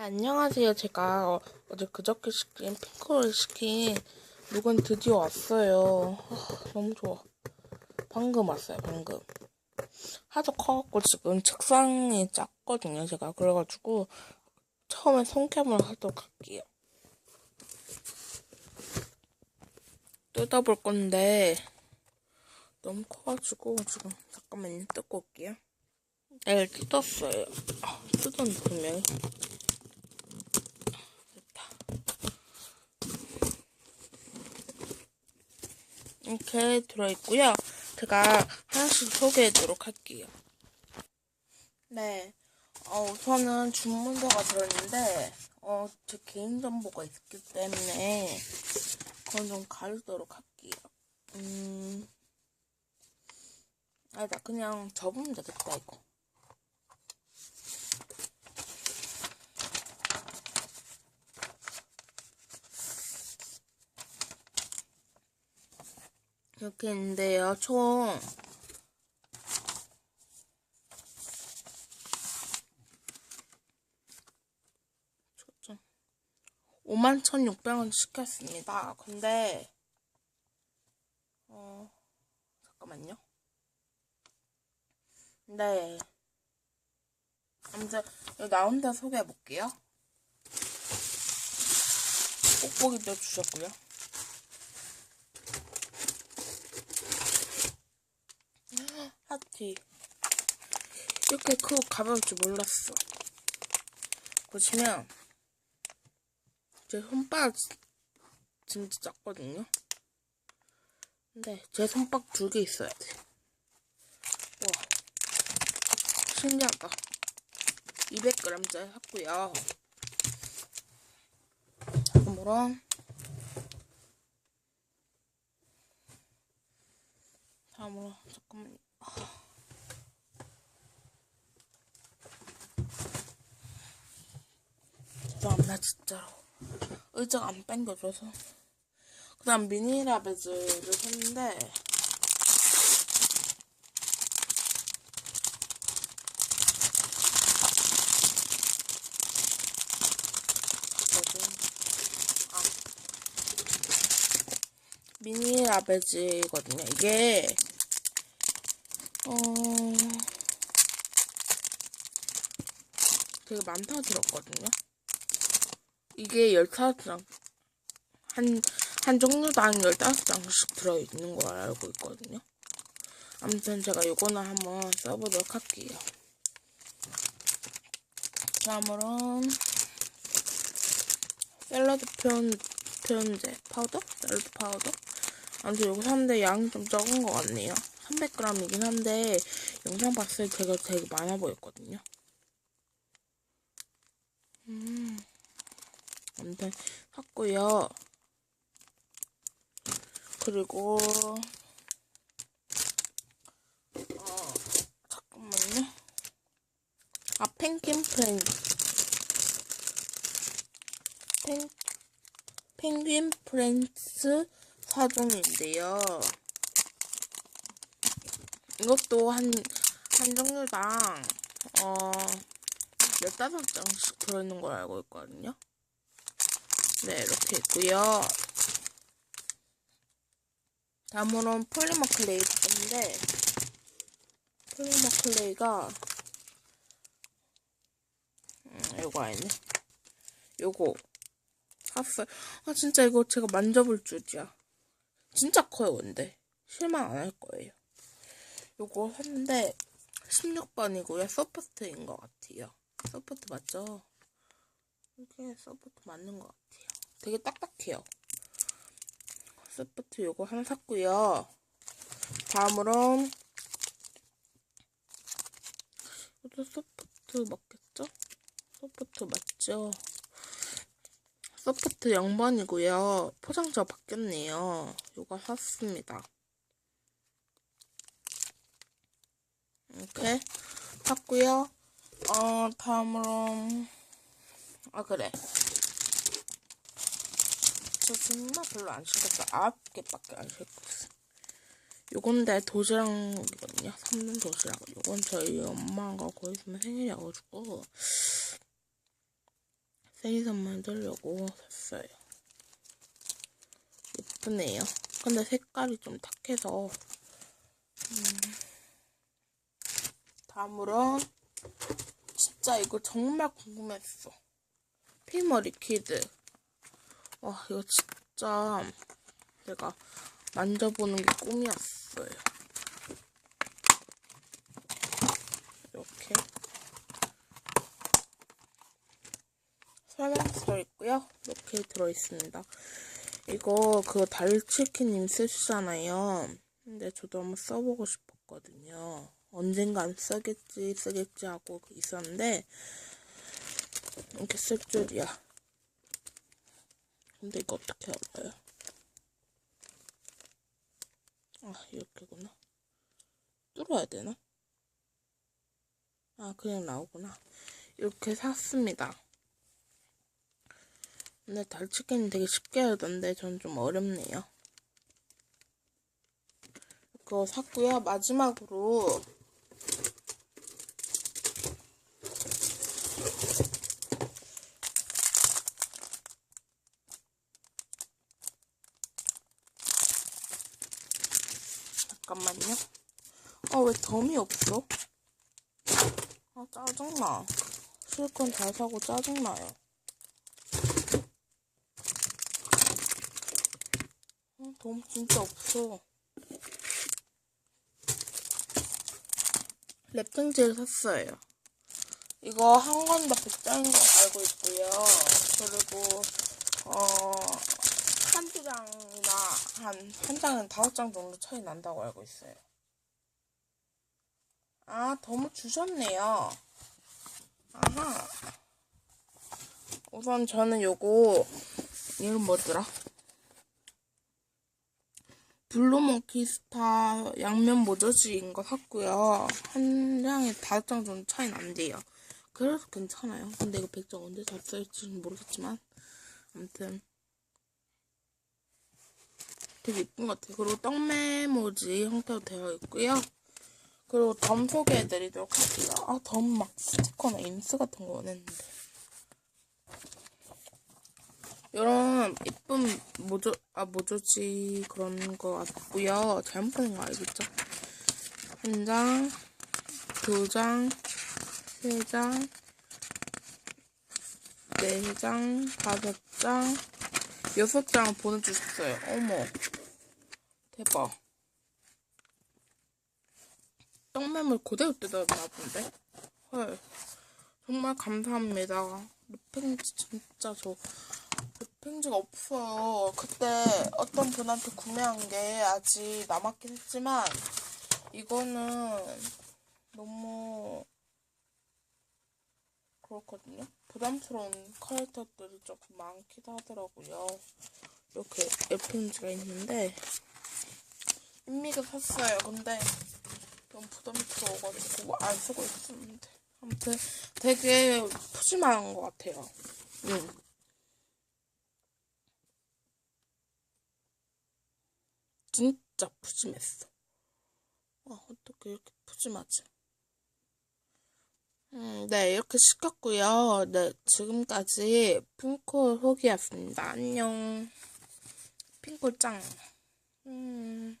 네, 안녕하세요. 제가 어, 어제 그저께 시킨 핑크를 시킨 룩은 드디어 왔어요. 아, 너무 좋아. 방금 왔어요, 방금. 하도 커갖고 지금 책상이 작거든요, 제가. 그래가지고 처음에 손캠을 하도록 할게요. 뜯어볼 건데 너무 커가지고 지금 잠깐만요, 뜯고 올게요. 네, 뜯었어요. 아, 뜯었는데 분명히. 됐다. 이렇게 들어있고요. 제가 하나씩 소개해드리도록 할게요. 네. 어, 우선은 주문서가 들어있는데, 어, 제 개인정보가 있기 때문에, 그건 좀 가리도록 할게요. 음, 아니다. 그냥 접으면 되겠다, 이거. 이렇게 있는데요, 총. 초점. 51,600원 시켰습니다. 근데, 어, 잠깐만요. 네. 아무튼, 나온 데 소개해볼게요. 뽁뽁이도 주셨고요. 하티. 이렇게 크고 가벼울 줄 몰랐어. 보시면, 제 손바닥 진짜 작거든요. 근데 제 손바닥 두 개 있어야 돼. 와. 신기하다. 200g짜리 샀고요. 다음으로 다음으로 잠깐만요. 죄송합니다 진짜로 의자가 안 당겨져서 그 다음 미니라베즈를 샀는데? 아. 미니라베즈거든요 이게 어 되게 많다 들었거든요 이게 15장, 한, 한 종류당 15장씩 들어있는 걸 알고 있거든요. 아무튼 제가 요거는 한번 써보도록 할게요. 다음으로, 샐러드 표현, 표현제 파우더? 샐러드 파우더? 아무튼 요거 샀는데 양이 좀 적은 것 같네요. 300g이긴 한데, 영상 봤을 때 제가 되게 많아 보였거든요. 음. 아무튼 샀고요. 그리고 어 잠깐만요. 아 펭귄 프렌즈 펭 펭귄 프렌즈 사종인데요. 이것도 한, 한 종류당, 어, 15장씩 들어있는 걸 알고 있거든요. 네, 이렇게 있고요. 다음으로는 폴리머 클레이 건데 폴리머 클레이가 음, 이거 아니네. 요거 샀어요. 아 진짜 이거 제가 만져볼 줄이야. 진짜 커요, 근데 실망 안 할 거예요. 요거 샀는데 16번이고요. 소프트인 것 같아요. 소프트 맞죠? 이게 소프트 맞는 것 같아요. 되게 딱딱해요. 소프트 요거 하나 샀고요. 다음으로 이것도 소프트 맞겠죠? 소프트 맞죠? 소프트 0번이고요. 포장지가 바뀌었네요. 요거 샀습니다. 이렇게 샀고요. 어, 다음으로 아 그래 저 정말 별로 안 시켰어 아홉 개밖에 안 시켰어 요건데 도시락이거든요 삼는 도시락 요건 저희 엄마가 거기 있으면 생일이어가지고 생일선 만들려고 샀어요. 예쁘네요. 근데 색깔이 좀 탁해서. 음. 다음으로 진짜 이거 정말 궁금했어. 피머리 키드. 와 이거 진짜 내가 만져보는 게 꿈이었어요. 이렇게 설명서 있고요. 이렇게 들어있습니다. 이거 그 달치킨님 쓰시잖아요. 근데 저도 한번 써보고 싶었거든요. 언젠간 쓰겠지 쓰겠지 하고 있었는데 이렇게 쓸 줄이야. 근데 이거 어떻게 알아요? 아 이렇게구나. 뚫어야 되나? 아 그냥 나오구나. 이렇게 샀습니다. 근데 달치기는 되게 쉽게 하던데 전 좀 어렵네요. 그거 샀고요. 마지막으로 잠깐만요. 아, 왜 덤이 없어? 아, 짜증나. 실컷 잘 사고 짜증나요. 어, 덤 진짜 없어. 랩등지를 샀어요. 이거 한 건더 100장인 거 알고 있고요. 그리고, 어, 한 장이나 한, 한 장은 다섯 장 정도 차이 난다고 알고 있어요. 아, 너무 주셨네요. 아하. 우선 저는 요거, 이름 뭐더라? 블루몽키 스타 양면 모저지인 거 샀고요. 한 장에 다섯 장 정도 차이 난대요. 그래서 괜찮아요. 근데 이거 100장 언제 샀을지는 모르겠지만. 아무튼. 되게 이쁜 것 같아요. 그리고 떡메모지 형태로 되어 있고요. 그리고 덤 소개해드리도록 할게요. 아, 덤 막 스티커나 인스 같은 거 원했는데. 이런 이쁜 모조, 아, 모조지 그런 거 같고요. 잘못 보는 거 알겠죠? 한 장, 두 장, 세 장, 네 장, 다섯 장, 여섯 장 보내주셨어요. 어머. 대박. 떡매물 그대로 뜯어놨나 본데? 헐. 정말 감사합니다. 립팽지 진짜 저 립팽지가 없어요. 그때 어떤 분한테 구매한 게 아직 남았긴 했지만 이거는 너무 그렇거든요. 부담스러운 캐릭터들이 조금 많기도 하더라고요. 이렇게 립팽지가 있는데 인미가 샀어요. 근데 너무 부담스러워가지고 안 쓰고 있었는데 아무튼 되게 푸짐한 것 같아요. 응. 진짜 푸짐했어. 와 어떻게 이렇게 푸짐하지? 음, 네 이렇게 시켰고요. 네 지금까지 핑콜 호기였습니다. 안녕. 핑콜 짱. 음.